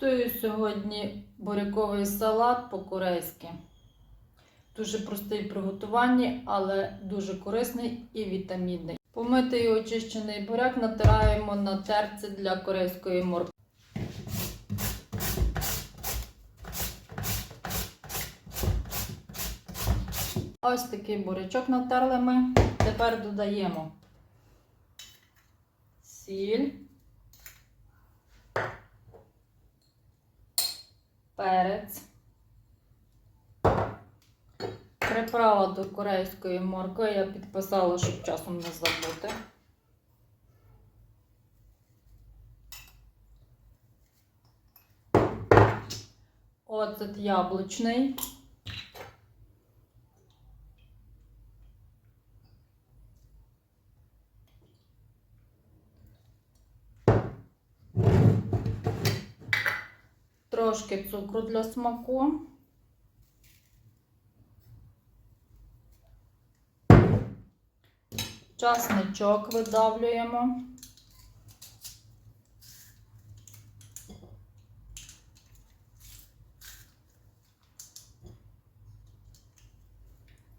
Готую сьогодні буряковий салат по-корейськи. Дуже простий в приготуванні, але дуже корисний і вітамінний. Помитий очищений буряк натираємо на терці для корейської моркви. Ось такий бурячок натерли ми. Тепер додаємо сіль, перець, приправа до корейської моркви. Я підписала, щоб часом не забути. Оцет яблучний. Трошки цукру для смаку. Часничок видавлюємо.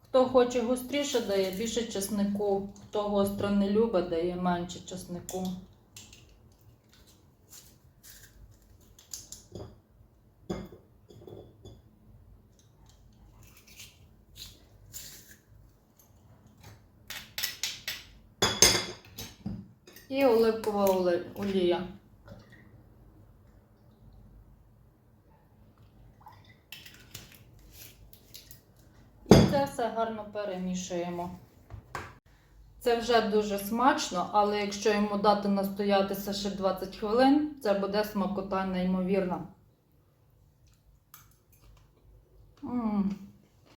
Хто хоче гостріше, дає більше чеснику. Хто гостро не любить, дає менше чеснику. І оливкова олія. І це все гарно перемішуємо. Це вже дуже смачно, але якщо йому дати настоятися ще 20 хвилин, це буде смакота неймовірна. М.